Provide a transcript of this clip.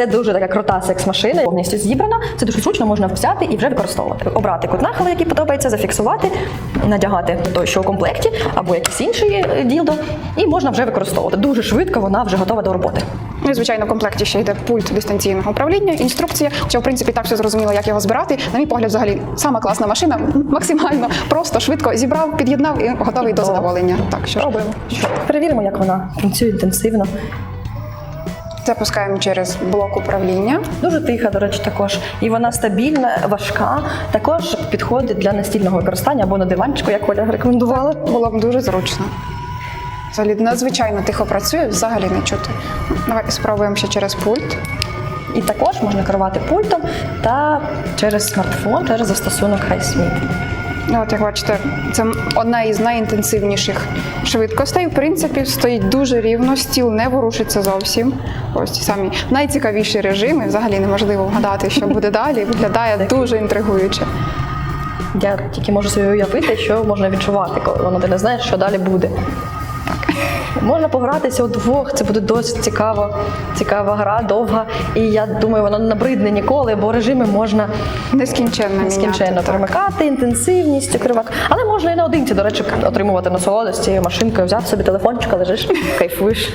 Це дуже така крута секс-машина, повністю зібрана. Це дуже зручно, можна взяти і вже використовувати. Обрати кут нахилу, який подобається, зафіксувати, надягати той, що у комплекті, або якийсь інший е, ділдо, і можна вже використовувати. Дуже швидко вона вже готова до роботи. Ну і звичайно, в комплекті ще йде пульт дистанційного управління, інструкція. Хоча, в принципі, так все зрозуміло, як його збирати. На мій погляд, взагалі, сама класна машина, максимально просто швидко зібрав, під'єднав і готовий до задоволення. Так, що робимо? Перевіримо, як вона працює інтенсивно. Запускаємо через блок управління. Дуже тиха, до речі, також. І вона стабільна, важка. Також підходить для настільного використання або на диванчику, як Оля рекомендувала. Було б дуже зручно. Взагалі надзвичайно тихо працює, взагалі не чути. Давай спробуємо ще через пульт. І також можна керувати пультом та через смартфон, через застосунок HiSmith. От як бачите, це одна із найінтенсивніших швидкостей. В принципі, стоїть дуже рівно, стіл не ворушиться зовсім. Ось ті самі найцікавіші режими. Взагалі неможливо вгадати, що буде далі. Виглядає дуже інтригуюче. Я тільки можу собі уявити, що можна відчувати, коли воно ти не знаєш, що далі буде. Можна погратися удвох, це буде досить цікаво, цікава гра, довга. І я думаю, вона не набридне ніколи, бо режими можна Нескінченно нескінченно міняти. так. перемикати, інтенсивність, кривак. Але можна і наодинці, до речі, отримувати цією машинкою, взяв собі телефончика, лежиш, кайфуєш.